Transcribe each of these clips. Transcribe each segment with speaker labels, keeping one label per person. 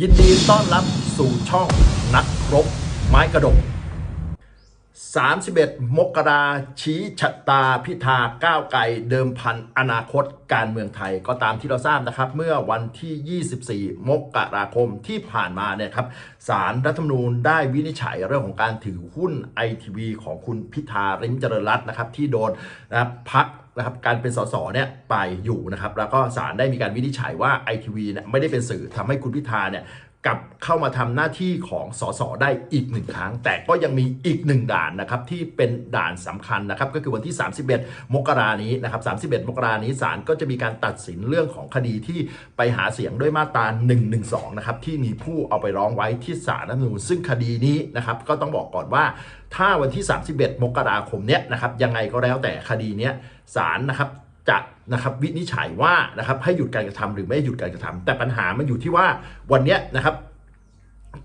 Speaker 1: ยินดีต้อนรับสู่ช่องนักรบไม้กระดก 31 มกราชี้ชะตาพิธาก้าวไกลเดิมพันอนาคตการเมืองไทยก็ตามที่เราทราบนะครับ เมื่อวันที่ 24 มกราคมที่ผ่านมาเนี่ยครับสารรัฐธรรมนูญได้วินิจฉัยเรื่องของการถือหุ้นไอทีวีของคุณพิธาริมเจริญรัตน์นะครับที่โดนนะพัก นะครับการเป็นสสเนี่ยไปอยู่นะครับแล้วก็ศาลได้มีการวินิจฉัยว่าไอทีวีเนี่ยไม่ได้เป็นสื่อทำให้คุณพิธาเนี่ยกลับเข้ามาทำหน้าที่ของสสได้อีกหนึ่งครั้ง แต่ก็ยังมีอีกหนึ่งด่านนะครับที่เป็นด่านสำคัญนะครับก็คือวันที่ 31 มกรานี้นะครับ31 มกรานี้ศาลก็จะมีการตัดสินเรื่องของคดีที่ไปหาเสียงด้วยมาตรา112นะครับที่มีผู้เอาไปร้องไว้ที่ศาลรัฐธรรมนูญซึ่งคดีนี้นะครับก็ต้องบอกก่อนว่า ถ้าวันที่ 31 มกราคมเนี้ยนะครับยังไงก็แล้วแต่คดีเนี้ยศาลนะครับจะนะครับวินิจฉัยว่านะครับให้หยุดการกระทำหรือไม่หยุดการกระทำแต่ปัญหามันอยู่ที่ว่าวันเนี้ยนะครับ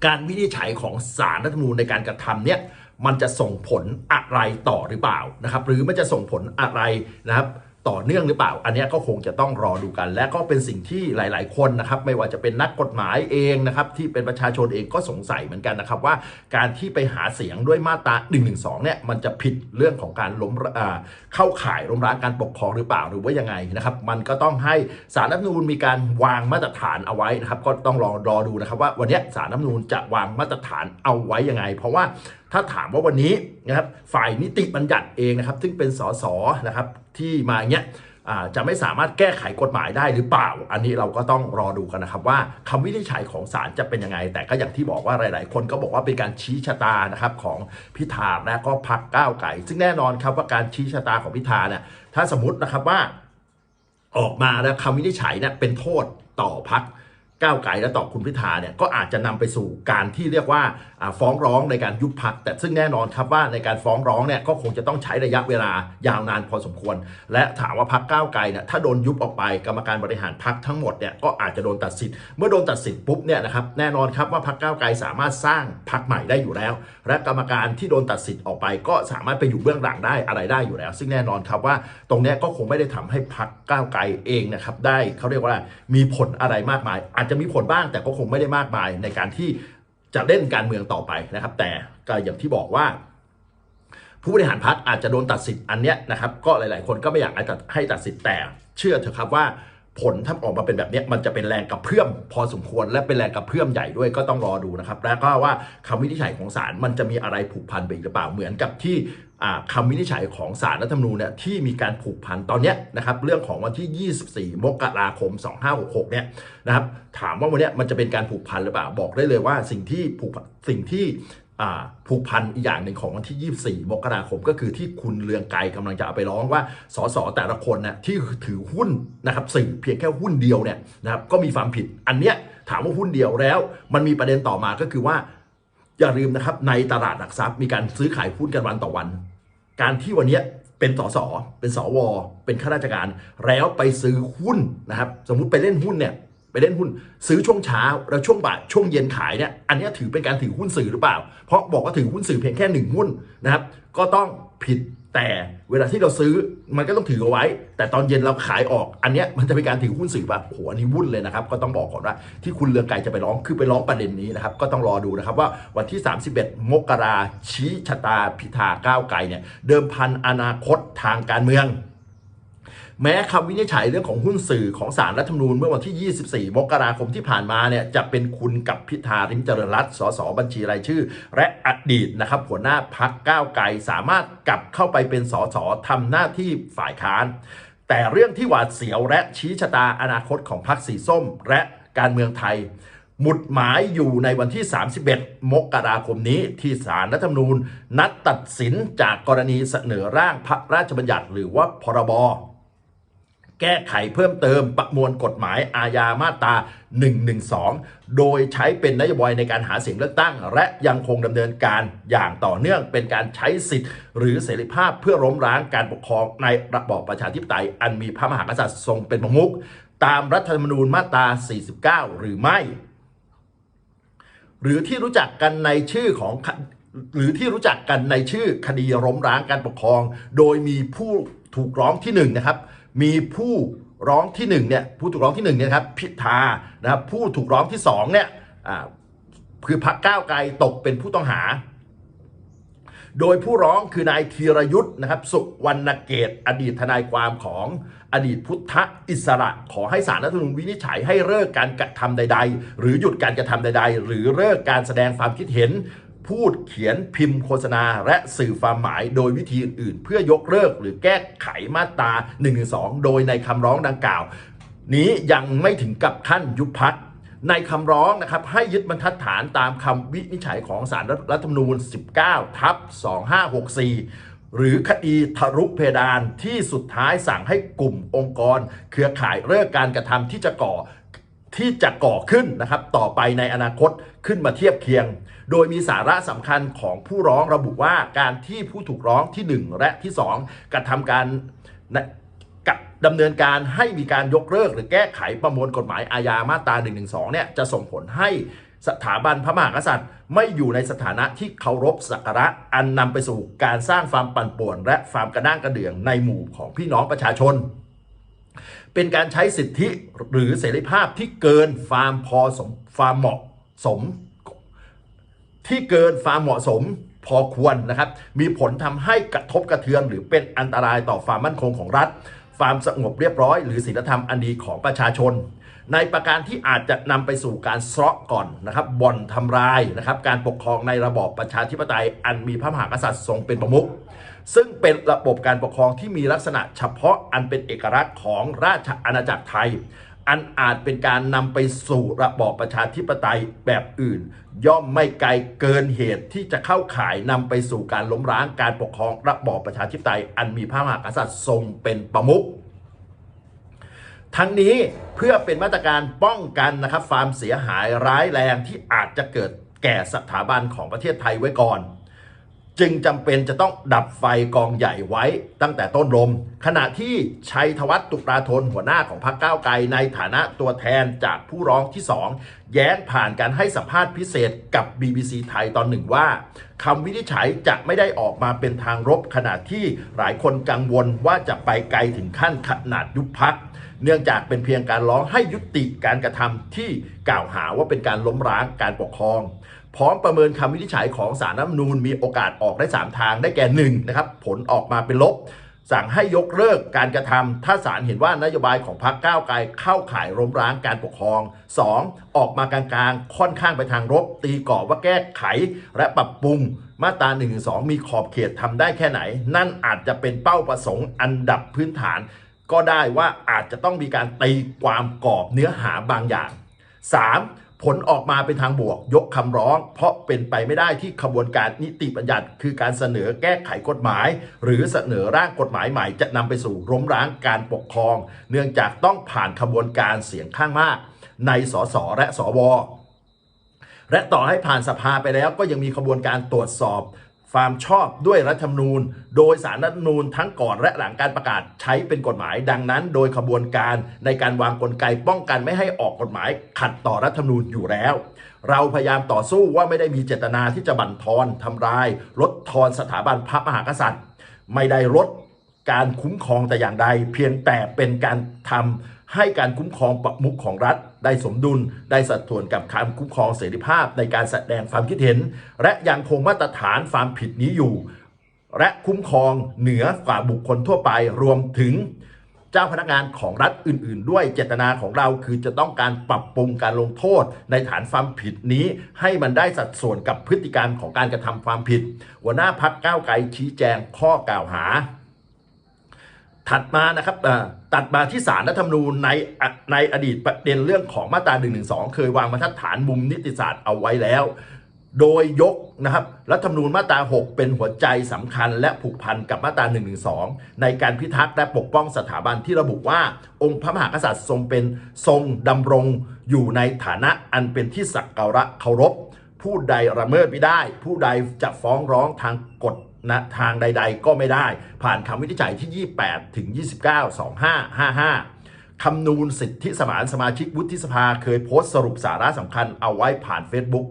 Speaker 1: การวินิจฉัยของศาลรัฐธรรมนูญในการกระทำเนี่ยมันจะส่งผลอะไรต่อหรือเปล่านะครับ หรือมันจะส่งผลอะไรนะครับ ต่อเนื่องหรือเปล่า อันนี้ก็คงจะต้องรอดูกัน และก็เป็นสิ่งที่หลาย ๆ คนนะครับ ไม่ว่าจะเป็นนักกฎหมายเองนะครับ ที่เป็นประชาชนเองก็สงสัยเหมือนกันนะครับ ว่าการที่ไปหาเสียงด้วยมาตรา1นึเนี่ยมันจะผิดเรื่องของการล้มเข้าข่ายล้มล้างการปกครองหรือเปล่าหรือว่ายังไงนะครับ มันก็ต้องให้สารรัฐนูญมีการวางมาตรฐานเอาไว้นะครับ ก็ต้องรอรอดูนะครับว่าวันนี้สารรัฐนูญจะวางมาตรฐานเอาไว้ยังไง เพราะว่าถ้าถามว่าวันนี้นะครับฝ่ายนิติบัญญัติเองนะครับ ซึ่งเป็นสสนะครับที่มาเนี้ยจะไม่สามารถแก้ไขกฎหมายได้หรือเปล่า อันนี้เราก็ต้องรอดูกันนะครับ ว่าคำวินิจฉัยของศาลจะเป็นยังไง แต่ก็อย่างที่บอกว่าหลาย ๆ คนก็บอกว่าเป็นการชี้ชะตานะครับของพิธาและก็พักก้าวไก่ซึ่งแน่นอนครับว่าการชี้ชะตาของพิธาเนี่ยถ้าสมมตินะครับว่าออกมาแล้วคำวินิจฉัยเนี่ยเป็นโทษต่อพัก ก้าวไกลและต่อคุณพิธาเนี่ยก็อาจจะนำไปสู่การที่เรียกว่าฟ้องร้องในการยุบพักแต่ซึ่งแน่นอนครับว่าในการฟ้องร้องเนี่ยก็คงจะต้องใช้ระยะเวลายาวนานพอสมควร และถามว่าพักก้าวไกลเนี่ยถ้าโดนยุบออกไปกรรมการบริหารพักทั้งหมดเนี่ยก็อาจจะโดนตัดสิทธิ์เมื่อโดนตัดสิทธิ์ปุ๊บเนี่ยนะครับแน่นอนครับว่าพักก้าวไกลสามารถสร้างพักใหม่ได้อยู่แล้ว และกรรมการที่โดนตัดสิทธิ์ออกไป ก็สามารถไปอยู่เบื้องหลังได้อะไรได้อยู่แล้ว ซึ่งแน่นอนครับว่าตรงนี้ก็คงไม่ได้ทำให้พักก้าวไกลเองนะครับได้เขาเรียกว่ามีผลอะไรมากมายอาจจะมีผลบ้างแต่ก็คงไม่ได้มากมายในการที่จะเล่นการเมืองต่อไปนะครับ แต่ก็อย่างที่บอกว่า ผู้บริหารพักอาจจะโดนตัดสิทธิ์อันเนี้ยนะครับ ก็หลาย ๆ คนก็ไม่อยากให้ตัดให้ตัดสิทธิ์แต่ เชื่อเถอะครับว่า ผลถ้าออกมาเป็นแบบนี้มันจะเป็นแรงกระเพื่อมพอสมควรและเป็นแรงกระเพื่อมใหญ่ด้วยก็ต้องรอดูนะครับแล้วก็ว่าคำวินิจฉัยของศาลมันจะมีอะไรผูกพันไปอีกหรือเปล่าเหมือนกับที่อ่าคำวินิจฉัยของศาลรัฐธรรมนูญเนี่ยที่มีการผูกพันตอนนี้นะครับเรื่องของวันที่ 24 มกราคม 2566 เนี่ยนะครับถามว่าวันนี้มันจะเป็นการผูกพันหรือเปล่าบอกได้เลยว่าสิ่งที่ผูกสิ่งที่ ผูกพันอีกอย่างหนึ่งของวันที่ 24 มกราคม ก็คือที่คุณเลืองไกรกำลังจะเอาไปร้องว่าสสแต่ละคนนะที่ถือหุ้นนะครับสื่อเพียงแค่หุ้นเดียวเนี่ยนะครับก็มีความผิด อันเนี้ยถามว่าหุ้นเดียวแล้ว มันมีประเด็นต่อมาก็คือว่า อย่าลืมนะครับในตลาดหลักทรัพย์มีการซื้อขายหุ้นกันวันต่อวัน การที่วันเนี้ยเป็นสสเป็นสว เป็นข้าราชการ แล้วไปซื้อหุ้นนะครับ สมมุติไปเล่นหุ้นเนี่ย เล่นหุ้นซื้อช่วงเช้า แล้วช่วงบ่ายช่วงเย็นขายเนี่ยอันนี้ถือเป็นการถือหุ้นสื่อหรือเปล่า เพราะบอกว่าถือหุ้นสื่อเพียงแค่หนึ่งหุ้นนะครับก็ต้องผิดแต่เวลาที่เราซื้อมันก็ต้องถือเอาไว้ แต่ตอนเย็นเราขายออก อันเนี้ยมันจะเป็นการถือหุ้นสื่อแบบโอ้โหอันนี้วุ่นเลยนะครับ ก็ต้องบอกก่อนว่าที่คุณเลืองไกรจะไปร้องคือไปร้องประเด็นนี้นะครับ ก็ต้องรอดูนะครับว่าวันที่ 31 มกราชี้ชะตาพิธาก้าวไกลเนี่ยเดิมพันอนาคตทางการเมือง แม้คำวินิจฉัยเรื่องของหุ้นสื่อของสารรัฐธรรมนูญเมื่อวันที่ 24 มกราคมที่ผ่านมาเนี่ยจะเป็นคุณกับพิธาริมเจริญรัตน์สสบัญชีรายชื่อ และอดีตนะครับหัวหน้าพักก้าวไกลสามารถกลับเข้าไปเป็นสสทำหน้าที่ฝ่ายค้าน แต่เรื่องที่หวาดเสียวและชี้ชะตาอนาคตของพรรคสีส้ม และการเมืองไทยหมุดหมายอยู่ในวันที่ 31 มกราคมนี้ที่ศาลรัฐธรรมนูญ นัดตัดสินจากกรณีเสนอร่างพระราชบัญญัติหรือว่าพรบ แก้ไขเพิ่มเติมประมวลกฎหมายอาญามาตรา 112 โดยใช้เป็นนโยบายในการหาเสียงเลือกตั้ง และยังคงดำเนินการอย่างต่อเนื่องเป็นการใช้สิทธิ์ หรือเสรีภาพเพื่อล้มล้างการปกครองในระบอบประชาธิปไตย อันมีพระมหากษัตริย์ทรงเป็นประมุขตามรัฐธรรมนูญมาตรา 49 หรือไม่ หรือที่รู้จักกันในชื่อของหรือที่รู้จักกันในชื่อคดีล้มล้างการปกครอง โดยมีผู้ถูกร้องที่หนึ่งนะครับ มีผู้ร้องที่หนึ่งเนี่ยผู้ถูกร้องที่หนึ่งเนี่ยครับพิธานะครับผู้ถูกร้องที่สองเนี่ยคือพักก้าวไกลตกเป็นผู้ต้องหา โดยผู้ร้องคือนายธีรยุทธ์นะครับสุวรรณเกตอดีตทนายความของอดีตพุทธอิสระขอให้สารรัฐธรรมนูญวินิจฉัยให้เลิกการกระทำใด ๆ หรือหยุดการกระทำใด ๆ หรือเลิกการแสดงความคิดเห็น พูดเขียนพิมพ์โฆษณา และสื่อความหมายโดยวิธีอื่นๆ เพื่อยกเลิกหรือแก้ไขมาตรา1นึโดยในคำร้องดังกล่าว นี้ยังไม่ถึงกับขั้นยุบพักในคำร้องนะครับให้ยึดบรรทัดฐานตามคำวินิจฉัยของสารรัฐธรรมนูญ 19 ทับ 2564 หรือคดีทะลุเพดานที่สุดท้ายสั่งให้กลุ่มองค์กร เครือข่ายเลิกการกระทำที่จะก่อ ที่จะก่อขึ้นนะครับต่อไปในอนาคตขึ้นมาเทียบเคียง โดยมีสาระสำคัญของผู้ร้องระบุว่าการที่ผู้ถูกร้องที่ 1 และที่ 2 กระทำการกับดำเนินการให้มีการยกเลิกหรือแก้ไขประมวลกฎหมายอาญามาตรา1นึเนี่ยจะส่งผลให้สถาบันพระมหากษัตริย์ ไม่อยู่ในสถานะที่เคารพสักการะอันนำไปสู่การสร้างความปั่นป่วน และความกระด้างกระเดื่องในหมู่ของพี่น้องประชาชน เป็นการใช้สิทธิหรือเสรีภาพที่เกินความพอสมความเหมาะสม ที่เกินความเหมาะสมพอควรนะครับ มีผลทำให้กระทบกระเทือน หรือเป็นอันตรายต่อความมั่นคงของรัฐ ความสงบเรียบร้อย หรือศีลธรรมอันดีของประชาชน ในประการที่อาจจะนำไปสู่การเซาะก่อนนะครับบ่อนทำลายนะครับ การปกครองในระบอบประชาธิปไตยอันมีพระมหากษัตริย์ทรงเป็นประมุข ซึ่งเป็นระบบการปกครองที่มีลักษณะเฉพาะอันเป็นเอกลักษณ์ของราชอาณาจักรไทย อันอาจเป็นการนำไปสู่ระบอบประชาธิปไตยแบบอื่น ย่อมไม่ไกลเกินเหตุที่จะเข้าข่ายนำไปสู่การล้มล้างการปกครองระบอบประชาธิปไตย อันมีพระมหากษัตริย์ทรงเป็นประมุขทั้งนี้เพื่อเป็นมาตรการป้องกันนะครับความเสียหายร้ายแรงที่อาจจะเกิดแก่สถาบันของประเทศไทยไว้ก่อน จึงจำเป็นจะต้องดับไฟกองใหญ่ไว้ตั้งแต่ต้นลม ขณะที่ชัยธวัฒน์ตุลาธนหัวหน้าของพรรคก้าวไกลในฐานะตัวแทนจากผู้ร้องที่2แย้งผ่านการให้สัมภาษณ์พิเศษกับ BBC ไทยตอนหนึ่งว่าคำวินิจฉัยจะไม่ได้ออกมาเป็นทางรบขณะที่หลายคนกังวลว่าจะไปไกลถึงขั้นขนาดยุบพักเนื่องจากเป็นเพียงการร้องให้ยุติการกระทำที่กล่าวหาว่าเป็นการล้มล้างการปกครอง พร้อมประเมินคำวินิจฉัยของสารรัฐมนูญมีโอกาสออกได้ 3 ทางได้แก่1นะครับผลออกมาเป็นลบ สั่งให้ยกเลิกการกระทำถ้าศาลเห็นว่านโยบายของพรรคก้าวไกลเข้าข่ายล้มล้างการปกครอง 2. ออกมากลางๆ ค่อนข้างไปทางรบ ตีกรอบว่าแก้ไขและปรับปรุงมาตรา1นึมีขอบเขตทำได้แค่ไหน นั่นอาจจะเป็นเป้าประสงค์อันดับพื้นฐาน ก็ได้ว่าอาจจะต้องมีการตีความกรอบเนื้อหาบางอย่าง 3. ผลออกมาเป็นทางบวกยกคำร้อง เพราะเป็นไปไม่ได้ที่ขบวนการนิติบัญญัติ คือการเสนอแก้ไขกฎหมาย หรือเสนอร่างกฎหมายใหม่จะนำไปสู่ร้มร้างการปกครอง เนื่องจากต้องผ่านขบวนการเสียงข้างมาก ในสสและสวและต่อให้ผ่านสภาไปแล้วก็ยังมีขบวนการตรวจสอบ ความชอบด้วยรัฐธรรมนูญ โดยสารรัฐธรรมนูญทั้งก่อนและหลังการประกาศใช้เป็นกฎหมาย ดังนั้น โดยขบวนการในการวางกลไกป้องกันไม่ให้ออกกฎหมาย ขัดต่อรัฐธรรมนูญอยู่แล้ว เราพยายามต่อสู้ว่าไม่ได้มีเจตนาที่จะบั่นทอนทำลายลดทอนสถาบันพระมหากษัตริย์ ไม่ได้ลด การคุ้มครองแต่อย่างใด เพียงแต่เป็นการทำให้การคุ้มครองประมุขของรัฐ ได้สมดุล ได้สัดส่วนกับการคุ้มครองเสรีภาพในการแสดงความคิดเห็น และยังคงมาตรฐานความผิดนี้อยู่ และคุ้มครองเหนือกว่าบุคคลทั่วไปรวมถึงเจ้าพนักงานของรัฐอื่น ๆ ด้วยเจตนาของเราคือจะต้องการปรับปรุงการลงโทษ ในฐานความผิดนี้ ให้มันได้สัดส่วนกับพฤติการของการกระทำความผิด หัวหน้าพักก้าวไกลชี้แจงข้อกล่าวหา ถัดมานะครับตัดมาที่สารรัฐธรรมนูญในในอดีตประเด็นเรื่องของมาตรา1นึเคยวางบรรทัดฐานมุมนิติศาสตร์เอาไว้แล้ว โดยยกนะครับรัฐธรรมนูญมาตรา 6 เป็นหัวใจสำคัญ และผูกพันกับมาตรา1นึในการพิทักษ์และปกป้องสถาบันที่ระบุว่า องค์พระมหากษัตริย์ทรงเป็นทรงดำรงอยู่ในฐานะอันเป็นที่สักการะเคารพ ผู้ใดละเมิดไม่ได้ ผู้ใดจะฟ้องร้องทางกฎ นะทางใด ๆ ก็ไม่ได้ ผ่านคำวินิจฉัยที่ 28 ถึง 29 2555 คำนูนสิทธิสมานสมาชิกวุฒิสภาเคยโพสต์สรุปสาระสำคัญเอาไว้ผ่าน Facebook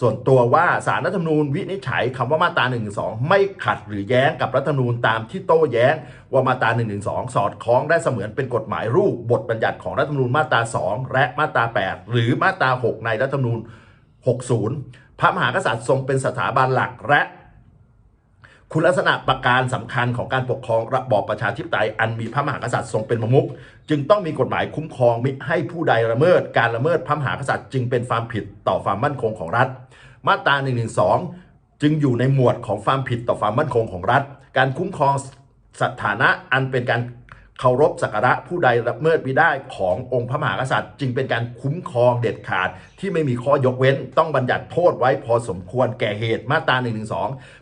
Speaker 1: ส่วนตัวว่าสารรัฐธรรมนูญวินิจฉัยคำว่ามาตรา1นึไม่ขัดหรือแย้งกับรัฐธรรมนูญตามที่โต้แย้ง ว่ามาตรา1นึสอดคล้องได้เสมือนเป็นกฎหมายรูปบทบัญญัติของรัฐธรรมนูญมาตรา 2 และมาตรา 8 หรือมาตรา 6 ในรัฐธรรมนูญ 60 พระมหากษัตริย์ทรงเป็นสถาบันหลักและ คุณลักษณะประการสำคัญของการปกครองระบอบประชาธิปไตยอันมีพระมหากษัตริย์ทรงเป็นประมุขจึงต้องมีกฎหมายคุ้มครองมิให้ผู้ใดละเมิดการละเมิดพระมหากษัตริย์ จึงเป็นความผิดต่อความมั่นคงของรัฐ มาตรา1นึจึงอยู่ในหมวดของความผิดต่อความมั่นคงของรัฐ การคุ้มครองสถานะอันเป็นการ เคารพสักการะผู้ใดละเมิดมิได้ขององค์พระมหากษัตริย์ จึงเป็นการคุ้มครองเด็ดขาด ที่ไม่มีข้อยกเว้น ต้องบัญญัติโทษไว้พอสมควรแก่เหตุมาตรา1นึ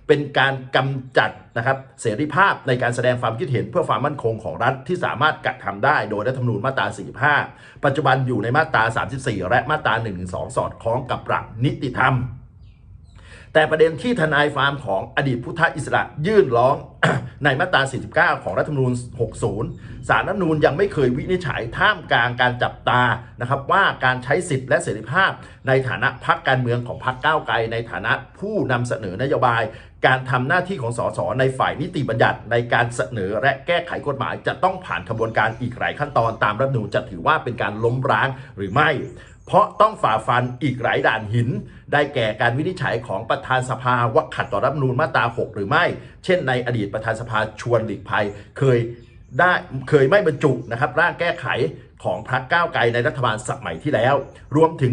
Speaker 1: เป็นการกำจัดนะครับเสรีภาพในการแสดงความคิดเห็นเพื่อความมั่นคงของรัฐที่สามารถกระทำได้โดยรัฐธรรมนูญมาตรา45 ปัจจุบันอยู่ในมาตรา 34 และมาตรา1นึสอดคล้องกับหลักนิติธรรม แต่ประเด็นที่ทนายฟาร์มของอดีตพุทธอิสระยื่นร้องในมาตรา 49 ของรัฐธรรมนูญ 60 สารรัฐธรรมนูญยังไม่เคยวินิจฉัยท่ามกลางการจับตานะครับว่าการใช้สิทธิและเสรีภาพ ในฐานะพักการเมืองของพักก้าวไกล ในฐานะผู้นำเสนอนโยบาย การทำหน้าที่ของสสในฝ่ายนิติบัญญัติ ในการเสนอและแก้ไขกฎหมาย จะต้องผ่านกระบวนการอีกหลายขั้นตอนตามรัฐธรรมนูญจะถือว่าเป็นการล้มร้างหรือไม่ เพราะต้องฝ่าฟันอีกหลายด่านหิน ได้แก่การวินิจฉัยของประธานสภาว่าขัดต่อรัฐมนูญมาตรา 6 หรือไม่ เช่นในอดีตประธานสภาชวนหลีกภัย เคยได้เคยไม่บรรจุนะครับร่างแก้ไขของพรรคก้าวไกลในรัฐบาลสมัยที่แล้ว รวมถึง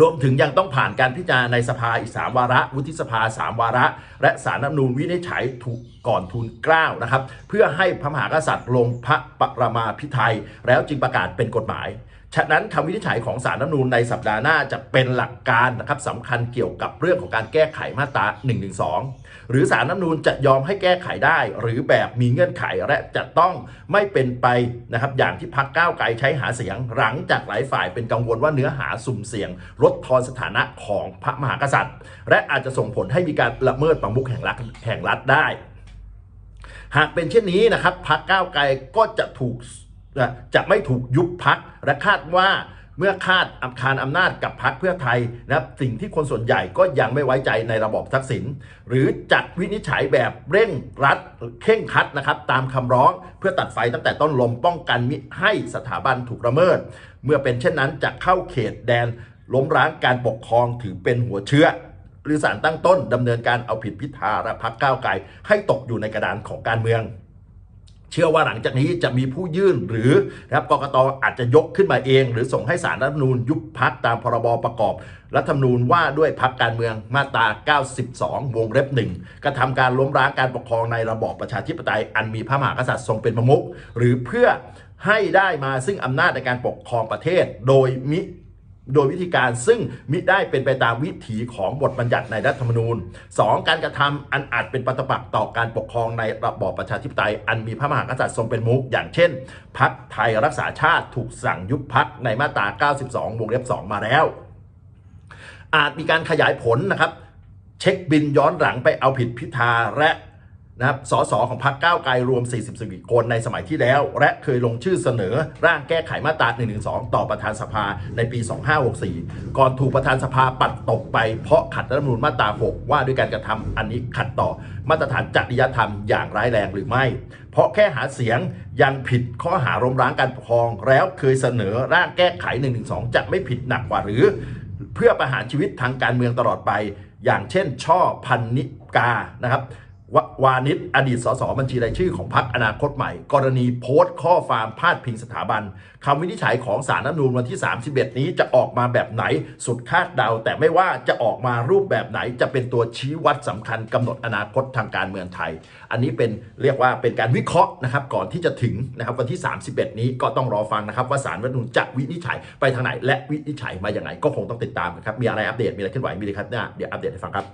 Speaker 1: รวมถึงยังต้องผ่านการพิจารณาในสภาอีก 3 วาระ วุฒิสภา 3 วาระ และสารรัฐมนูญวินิจฉัยถูกก่อนทูลเกล้าวนะครับ เพื่อให้พระมหากษัตริย์ลงพระประมาพิไทยแล้วจึงประกาศเป็นกฎหมาย ฉะนั้นคำวินิจฉัยของสารรัฐนูญในสัปดาห์หน้าจะเป็นหลักการนะครับสำคัญเกี่ยวกับเรื่องของการแก้ไขมาตรา1นึหรือสารรัฐธรรมนูญจะยอมให้แก้ไขได้ หรือแบบมีเงื่อนไขและจะต้องไม่เป็นไปนะครับอย่างที่พักก้าวไกลใช้หาเสียง หลังจากหลายฝ่ายเป็นกังวลว่าเนื้อหาสุ่มเสี่ยงลดทอนสถานะของพระมหากษัตริย์ และอาจจะส่งผลให้มีการละเมิดประมุขแห่งรัฐแห่งรัฐได้ หากเป็นเช่นนี้นะครับพักก้าวไกลก็จะถูก จะไม่ถูกยุบพักและคาดว่าเมื่อคาดอำคารอำนาจกับพักเพื่อไทยนะครับสิ่งที่คนส่วนใหญ่ก็ยังไม่ไว้ใจในระบบทักษิณหรือจัดวินิจฉัยแบบเร่งรัดเข่งคัดนะครับตามคำร้องเพื่อตัดไฟตั้งแต่ต้นลมป้องกันมิให้สถาบันถูกละเมิด เมื่อเป็นเช่นนั้นจะเข้าเขตแดนล้มร้างการปกครองถือเป็นหัวเชื้อ หรือสารตั้งต้นดำเนินการเอาผิดพิธาและพักก้าวไกลให้ตกอยู่ในกระดานของการเมือง เชื่อว่าหลังจากนี้จะมีผู้ยื่นหรือนะครับกกตอาจจะยกขึ้นมาเอง หรือส่งให้สารรัฐธรรมนูญยุบพักตามพรบประกอบ รัฐธรรมนูญว่าด้วยพักการเมืองมาตรา 92 วงเล็บหนึ่งกระทำการล้มล้างการปกครองในระบอบประชาธิปไตยอันมีพระมหากษัตริย์ทรงเป็นประมุขหรือเพื่อให้ได้มาซึ่งอำนาจในการปกครองประเทศ โดยมิ โดยวิธีการซึ่งมิได้เป็นไปตามวิถีของบทบัญญัติในรัฐธรรมนูญ 2. การกระทำอันอาจเป็นปฏิปักษ์ต่อการปกครองในระบอบประชาธิปไตย อันมีพระมหากษัตริย์ทรงเป็นมุขอย่างเช่นพักไทยรักษาชาติถูกสั่งยุบพักในมาตรา 92 วงเล็บ 2 มาแล้ว อาจมีการขยายผลนะครับ เช็คบินย้อนหลังไปเอาผิดพิธาและ นะครับ สสของพรรคก้าวไกลรวม 44 คนในสมัยที่แล้ว และเคยลงชื่อเสนอร่างแก้ไขมาตรา 112 ต่อประธานสภาในปี 2564 ก่อนถูกประธานสภาปัดตกไปเพราะขัดรัฐธรรมนูญมาตรา 6 ว่าด้วยการกระทำอันนี้ขัดต่อมาตรฐานจริยธรรมอย่างร้ายแรงหรือไม่ เพราะแค่หาเสียงยังผิดข้อหาล้มล้างการปกครอง แล้วเคยเสนอร่างแก้ไข 112 จะไม่ผิดหนักกว่าหรือ เพื่อประหารชีวิตทางการเมืองตลอดไป อย่างเช่น ช่อพันนิกานะครับ ววานิชอดีตสสบัญชีรายชื่อของพรรคอนาคตใหม่ กรณีโพสต์ข้อความพาดพิงสถาบันคำวินิจฉัยของสารรัฐนูญวันที่ 31 นี้จะออกมาแบบไหนสุดคาดเดา แต่ไม่ว่าจะออกมารูปแบบไหนจะเป็นตัวชี้วัดสำคัญกำหนดอนาคตทางการเมืองไทย อันนี้เป็นเรียกว่าเป็นการวิเคราะห์นะครับก่อนที่จะถึงนะครับวันที่ 31 นี้ก็ต้องรอฟังนะครับว่าสารรัฐนูญจะวินิจฉัยไปทางไหน และวินิจฉัยมาอย่างไรก็คงต้องติดตามนะครับมีอะไรอัปเดตมีอะไรเคลื่อนไหวมีอะไรครับเนี่ยเดี๋ยวอัปเดตให้ฟังครับ